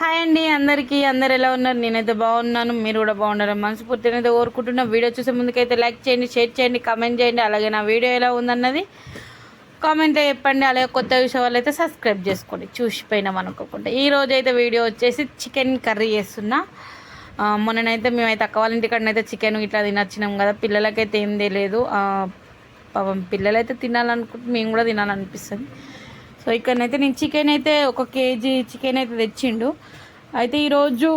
Hi అండి అందరికీ. అందరు ఎలా ఉన్నారు? నేనైతే బాగున్నాను. మీరు కూడా బాగున్నారు మనస్ఫూర్తిగా అయితే కోరుకుంటున్నా. వీడియో చూసే ముందుకైతే లైక్ చేయండి షేర్ చేయండి కామెంట్ చేయండి. అలాగే నా వీడియో ఎలా ఉందన్నది కామెంట్లో చెప్పండి. అలాగే కొత్త విషయం వాళ్ళు అయితే సబ్స్క్రైబ్ చేసుకోండి. చూసిపోయినాం అనుకోకుండా ఈ రోజు అయితే వీడియో వచ్చేసి చికెన్ కర్రీ చేస్తున్నా. మొన్ననైతే మేమైతే అక్క వాళ్ళ ఇంటికాడనైతే చికెన్ ఇట్లా తినొచ్చినాం కదా. పిల్లలకైతే ఏం తెలియదు పాపం పిల్లలైతే తినాలనుకుంటే మేము కూడా తినాలనిపిస్తుంది. సో ఇక్కడనైతే నేను చికెన్ అయితే ఒక కేజీ చికెన్ అయితే తెచ్చిండు. అయితే ఈరోజు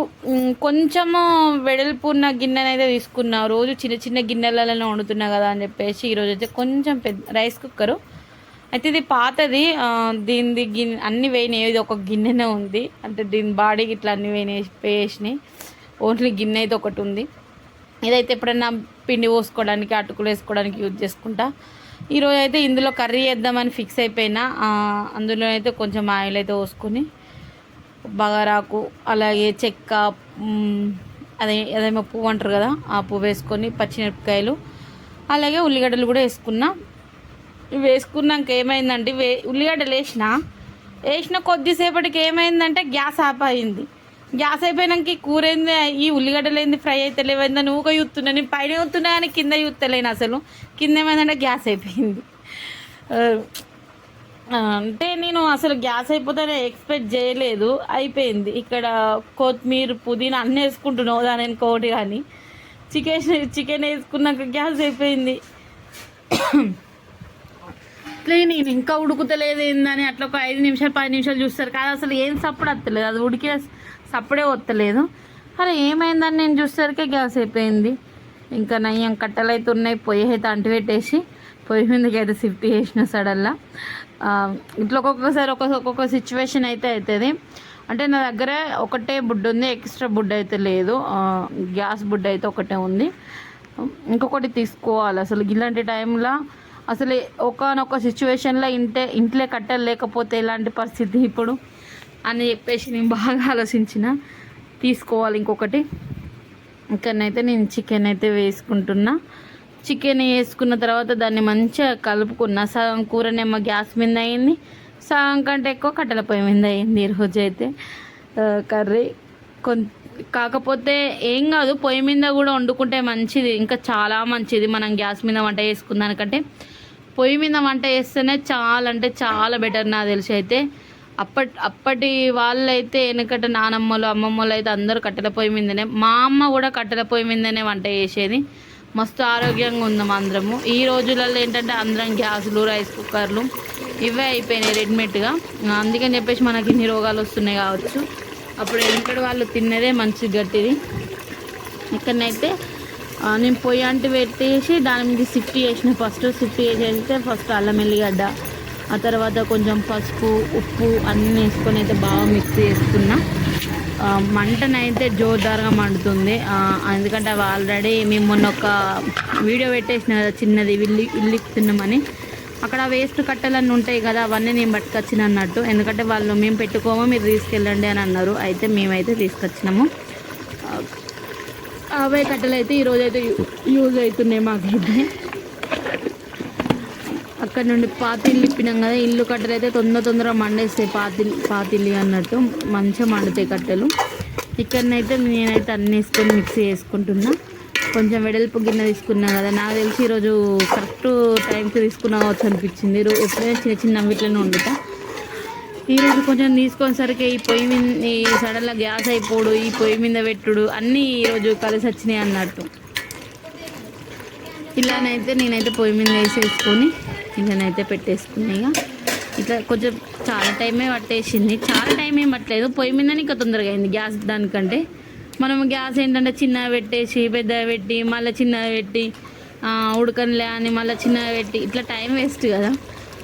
కొంచెము వెడల్పు ఉన్న గిన్నెనైతే అయితే తీసుకున్నా. రోజు చిన్న చిన్న గిన్నెలలో వండుతున్నా కదా అని చెప్పేసి ఈరోజు అయితే కొంచెం పెద్ద రైస్ కుక్కరు. అయితే ఇది పాతది దీనిది గిన్నె అన్ని వేయినాయి. ఇది ఒక గిన్నెనే ఉంది. అంటే దీని బాడీకి ఇట్లా అన్ని వేయినాయి వేసినాయి. ఓన్లీ గిన్నె అయితే ఒకటి ఉంది. ఇదైతే ఎప్పుడైనా పిండి పోసుకోవడానికి అటుకులు వేసుకోవడానికి యూజ్ చేసుకుంటా. ఈరోజు అయితే ఇందులో కర్రీ వేద్దామని ఫిక్స్ అయిపోయినా. అందులో అయితే కొంచెం ఆయిల్ అయితే పోసుకొని బగారాకు అలాగే చెక్క అదే అదేమో పువ్వు అంటారు కదా ఆ పువ్వు వేసుకొని పచ్చిమిరపకాయలు అలాగే ఉల్లిగడ్డలు కూడా వేసుకున్నా. వేసుకున్నాక ఏమైందంటే వే ఉల్లిగడ్డలు వేసిన వేసిన కొద్దిసేపటికి ఏమైందంటే గ్యాస్ ఆప్ అయింది గ్యాస్ అయిపోయినాక ఈ కూర ఏంది? ఈ ఉల్లిగడ్డలు ఏంది? ఫ్రై అయితే లేవైందా? నువ్వు చూస్తున్నా నేను పైన చూస్తున్నా కానీ కింద చూస్తలేను అసలు. కింద ఏమైందంటే గ్యాస్ అయిపోయింది. అంటే నేను అసలు గ్యాస్ అయిపోతే ఎక్స్పెక్ట్ చేయలేదు. అయిపోయింది. ఇక్కడ కొత్తిమీర పుదీనా అన్నీ వేసుకుంటున్నావు. దాని కోటి కానీ. చికెన్ చికెన్ వేసుకున్నాక గ్యాస్ అయిపోయింది. అట్లే నేను ఇంకా ఉడుకుతలేదు ఏందని అట్లా ఒక ఐదు నిమిషాలు పది నిమిషాలు చూస్తారు. కానీ అసలు ఏం సప్పుడు వస్తలేదు. అది ఉడికే సప్పుడే వస్తలేదు. అరే ఏమైందని నేను చూసేసరికి గ్యాస్ అయిపోయింది. ఇంకా నయ్యం కట్టెలు అయితే ఉన్నాయి. పొయ్యి అయితే అంటిపెట్టేసి పొయ్యి మీదకి అయితే షిఫ్ట్ చేసిన సడల్లా ఇట్లా ఒక్కొక్కసారి ఒక్కొక్క ఒక్కొక్క సిచ్యువేషన్ అయితే అవుతుంది అంటే నా దగ్గర ఒకటే బుడ్డు ఉంది. ఎక్స్ట్రా బుడ్ అయితే లేదు. గ్యాస్ బుడ్డ అయితే ఒకటే ఉంది. ఇంకొకటి తీసుకోవాలి. అసలు ఇలాంటి టైంలో అసలు ఒకనొక సిచ్యువేషన్లో ఇంటే ఇంట్లో కట్టెలు లేకపోతే ఎలాంటి పరిస్థితి ఇప్పుడు? అని చెప్పేసి నేను బాగా ఆలోచించిన. తీసుకోవాలి ఇంకొకటి. ఇక్కడనైతే నేను చికెన్ అయితే వేసుకుంటున్నా. చికెన్ వేసుకున్న తర్వాత దాన్ని మంచిగా కలుపుకున్న. సగం కూరనేమో గ్యాస్ మీద అయింది. సగం కంటే ఎక్కువ కట్టెల పొయ్యి మీద అయింది ఈరోజు అయితే. కర్రీ కొన్ కాకపోతే ఏం కాదు పొయ్యి మీద కూడా వండుకుంటే మంచిది. ఇంకా చాలా మంచిది. మనం గ్యాస్ మీద వంట చేసుకున్న దానికంటే. పొయ్యి మీద వంట చేస్తేనే చాలా అంటే చాలా బెటర్ నాకు తెలిసి అయితే. అప్పటి అప్పటి వాళ్ళైతే వెనకట నానమ్మలు అమ్మమ్మలు అయితే అందరూ కట్టెల పొయ్యి మీదనే మా అమ్మ కూడా కట్టెల పొయ్యి మీదనే వంట చేసేది. మస్తు ఆరోగ్యంగా ఉందాం అందరము. ఈ రోజులలో ఏంటంటే అందరం గ్యాసులు రైస్ కుక్కర్లు ఇవే అయిపోయినాయి రెడీమేడ్గా. అందుకని చెప్పేసి మనకి ఇన్ని రోగాలు వస్తున్నాయి కావచ్చు. అప్పుడు వెనకటి వాళ్ళు తిన్నదే మంచి గట్టిది. ఇక్కడనైతే నేను పొయ్యి అంటే పెట్టేసి దాని మీద సిఫ్ట్ చేసిన ఫస్ట్ సిఫ్ట్ చేసేస్తే ఫస్ట్ అల్లం ఎల్లిగడ్డ ఆ తర్వాత కొంచెం పసుపు ఉప్పు అన్నీ వేసుకొని అయితే బాగా మిక్స్ చేసుకున్నా. మంటనైతే జోరుదారుగా మండుతుంది. ఎందుకంటే అవి ఆల్రెడీ మేము మొన్న ఒక వీడియో పెట్టేసిన కదా చిన్నది ఇల్లు ఇల్లు తిన్నామని అక్కడ వేస్ట్ కట్టెలన్నీ ఉంటాయి కదా అవన్నీ నేను పట్టుకొచ్చిన అన్నట్టు. ఎందుకంటే వాళ్ళు మేము పెట్టుకోమో మీరు తీసుకెళ్ళండి అని అన్నారు. అయితే మేమైతే తీసుకొచ్చినాము. అవే కట్టెలు అయితే ఈరోజు అయితే యూజ్ అవుతున్నాయి మాకైతే. అక్కడ నుండి పాతిల్లు ఇప్పినాం కదా ఇల్లు కట్టెలు అయితే తొందర తొందరగా మండేస్తాయి పాతి పాతిల్లి అన్నట్టు. మంచిగా మండుతాయి కట్టెలు. ఇక్కడనైతే నేనైతే అన్ని వేసుకొని మిక్స్ చేసుకుంటున్నా కొంచెం వెడల్పు గిన్నె తీసుకున్నా కదా నాకు తెలిసి ఈరోజు కరెక్ట్ టైంకి తీసుకున్నా కావచ్చు అనిపించింది. ఎప్పుడైనా చిన్న చిన్న వీటిలోనే వండుతా. ఈరోజు కొంచెం తీసుకొనేసరికి ఈ పొయ్యి మీద ఈ సడన్గా గ్యాస్ అయిపోడు ఈ పొయ్యి మీద పెట్టుడు అన్నీ ఈరోజు కలిసి వచ్చినాయి అన్నట్టు. ఇలానైతే నేనైతే పొయ్యి మీద వేసేసుకొని ఇలానైతే పెట్టేసుకున్నా ఇక. ఇట్లా కొంచెం చాలా టైమే పట్టేసింది. చాలా టైం ఏం పట్టలేదు. పొయ్యి మీదనే ఇంకా తొందరగా అయింది గ్యాస్ దానికంటే. మనం గ్యాస్ ఏంటంటే చిన్నగా పెట్టేసి పెద్దగా పెట్టి మళ్ళీ చిన్నగా పెట్టి ఉడకనిలే అని మళ్ళీ చిన్నగా పెట్టి ఇట్లా టైం వేస్ట్ కదా.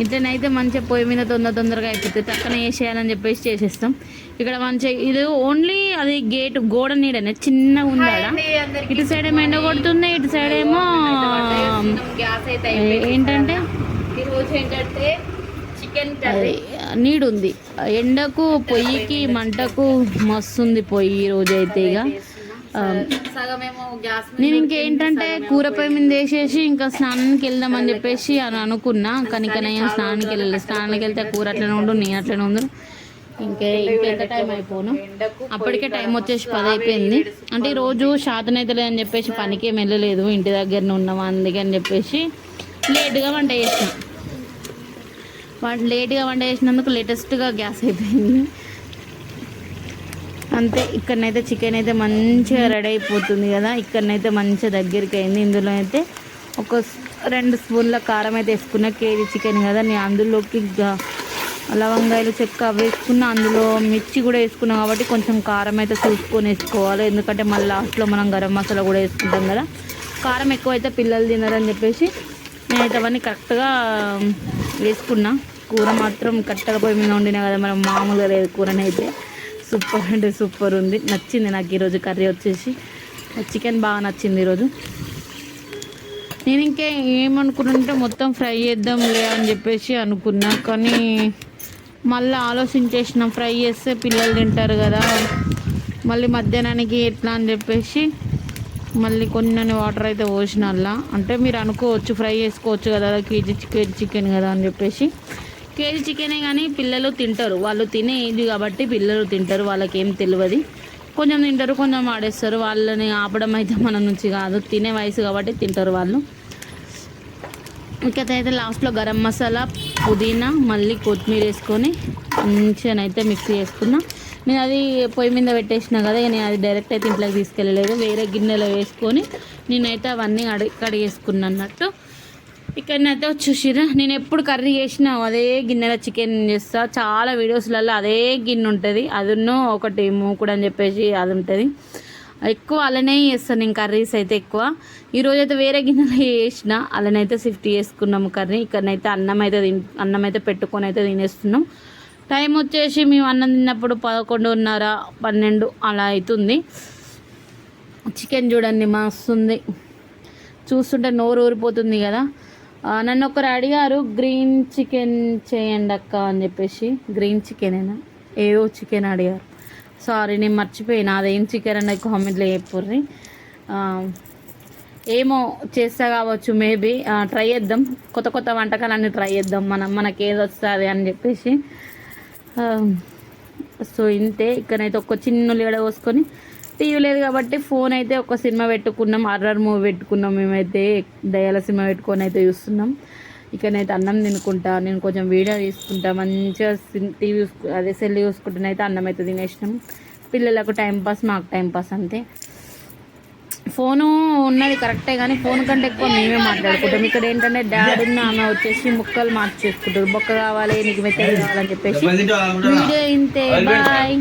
ఇట్లనైతే మంచిగా పొయ్యి మీద తొందర తొందరగా అయిపోతుంది. టక్కన వేసేయాలని చెప్పేసి చేసేస్తాం. ఇక్కడ మంచిగా ఇది ఓన్లీ అది గేట్ గోడ నీడనే చిన్నగా ఉందాడ ఇటు సైడ్ ఏమో ఎండ కొడుతుంది ఇటు సైడ్ ఏమో గ్యాస్ అయితే ఏ- ఏంటంటే? ఈరోజు ఏంటంటే చికెన్ నీడుంది. ఎండకు పొయ్యికి మంటకు మస్తుంది పొయ్యి ఈ రోజు అయితే ఇక నేను ఇంకేంటంటే కూర పొయ్యి మీద వేసేసి ఇంకా స్నానానికి వెళ్దామని చెప్పేసి అని అనుకున్నా. కానీ ఇంకా నేను స్నానానికి వెళ్ళలేదు స్నానానికి వెళ్తే కూర అట్లనే ఉండు నేను అట్లనే ఉండు. ఇంకే ఇంకెంత టైం అయిపోను. అప్పటికే టైం వచ్చేసి పది అయిపోయింది అంటే ఈ రోజు శాతం అయితే లేదని చెప్పేసి పనికి వెళ్ళలేదు. ఇంటి దగ్గరనే ఉన్నాం అందుకని చెప్పేసి లేట్గా వంట చేసిన. వంట లేట్గా వంట చేసినందుకు లేటెస్ట్గా గ్యాస్ అయిపోయింది. అంతే ఇక్కడనైతే చికెన్ అయితే మంచిగా రెడీ అయిపోతుంది కదా. ఇక్కడనైతే మంచిగా దగ్గరికి అయింది ఇందులో అయితే ఒక రెండు స్పూన్ల కారం అయితే వేసుకున్న కేజీ చికెన్ కదా. నేను అందులోకి లవంగాయలు చెక్క అవి వేసుకున్న అందులో మిర్చి కూడా వేసుకున్నాం కాబట్టి కొంచెం కారం అయితే చూసుకొని వేసుకోవాలి. ఎందుకంటే మళ్ళీ లాస్ట్లో మనం గరం మసాలా కూడా వేసుకుంటాం కదా. కారం ఎక్కువ అయితే పిల్లలు తినరని చెప్పేసి నేనైతే అవన్నీ కరెక్ట్గా వేసుకున్నా. కూర మాత్రం కట్టెల పోయి మీద వండినా కదా మనం మామూలుగా లేదు కూరనైతే. సూపర్ అంటే సూపర్ ఉంది. నచ్చింది నాకు ఈరోజు కర్రీ వచ్చేసి. చికెన్ బాగా నచ్చింది ఈరోజు. నేను ఇంకా ఏమనుకున్నంటే మొత్తం ఫ్రై చేద్దాంలే అని చెప్పేసి అనుకున్నా. కానీ మళ్ళీ ఆలోచించేసిన ఫ్రై చేస్తే పిల్లలు తింటారు కదా. మళ్ళీ మధ్యాహ్నానికి ఎట్లా అని చెప్పేసి మళ్ళీ కొన్ని వాటర్ అయితే పోసిన అలా అంటే మీరు అనుకోవచ్చు ఫ్రై చేసుకోవచ్చు కదా కేజీ కేజీ చికెన్ కదా అని చెప్పేసి. కేజీ చికెనే కానీ పిల్లలు తింటారు. వాళ్ళు తినే ఏజ్ కాబట్టి పిల్లలు తింటారు. వాళ్ళకి ఏం తెలియదు కొంచెం తింటారు కొంచెం ఆడేస్తారు వాళ్ళని ఆపడం అయితే మన నుంచి కాదు. తినే వయసు కాబట్టి తింటారు వాళ్ళు. ఇంకైతే లాస్ట్లో గరం మసాలా పుదీనా మళ్ళీ కొత్తిమీర వేసుకొని మంచిగానైతే మిక్స్ చేసుకున్నా. నేను అది పొయ్యి మీద పెట్టేసిన కదా నేను అది డైరెక్ట్ అయితే ఇంట్లోకి తీసుకెళ్ళలేదు. వేరే గిన్నెలో వేసుకొని నేనైతే అవన్నీ అడి కడిగేసుకున్నా అన్నట్టు. ఇక్కడనైతే చూసిరా నేను ఎప్పుడు కర్రీ చేసినా అదే గిన్నెలో చికెన్ చేస్తా. చాలా వీడియోస్లలో అదే గిన్నె ఉంటుంది. అదున్నో ఒకటి మూకుడు అని చెప్పేసి అది ఉంటుంది. ఎక్కువ అలానే చేస్తాను నేను కర్రీస్ అయితే ఎక్కువ. ఈరోజు అయితే వేరే గిన్నెలో చేసిన. అలానైతే షిఫ్ట్ చేసుకున్నాము కర్రీ. ఇక్కడనైతే అన్నం అయితే తిన్ అన్నం అయితే పెట్టుకొని అయితే తినేస్తున్నాం. టైం వచ్చేసి మేము అన్నం తిన్నప్పుడు పదకొండున్నర పన్నెండు అలా అవుతుంది చికెన్ చూడండి మస్తుంది చూస్తుంటే నోరు ఊరిపోతుంది కదా. నన్ను ఒకరు అడిగారు గ్రీన్ చికెన్ చేయండి అక్క అని చెప్పేసి. గ్రీన్ చికెనేనా? ఏదో చికెన్ అడిగారు. సారీ నేను మర్చిపోయినా. అదేం చికెన్ అనే కామెంట్లో చెప్పుర్రి. ఏమో చేస్తా కావచ్చు మేబీ. ట్రై చేద్దాం. కొత్త కొత్త వంటకాలన్నీ ట్రై చేద్దాం. మనం మనకి ఏది వస్తుంది అని చెప్పేసి. సో ఇంతే. ఇక్కడైతే ఒక చిన్న ఉల్లిగడ పోసుకొని టీవీ లేదు కాబట్టి ఫోన్ అయితే ఒక సినిమా పెట్టుకున్నాం హర్రర్ మూవీ పెట్టుకున్నాం. మేమైతే దయాల సినిమా పెట్టుకొని అయితే చూస్తున్నాం. ఇక్కడనైతే అన్నం తినుకుంటా నేను కొంచెం వీడియో తీసుకుంటా. మంచిగా టీవీ చూసుకు అదే సెల్ చూసుకుంటున్నైతే అన్నం అయితే తినేసినాం. పిల్లలకు టైం పాస్ మాకు టైం పాస్ అంతే. ఫోను ఉన్నది కరెక్టే కానీ ఫోన్ కంటే ఎక్కువ మేమే మాట్లాడుకుంటాం. ఇక్కడ ఏంటంటే డాడీ ఉన్న ఆమె వచ్చేసి ముక్కలు మార్చేసుకుంటారు బొక్క కావాలి నీకు మెత్తగా కావాలని చెప్పేసి. వీడియో ఇంతే బాయ్.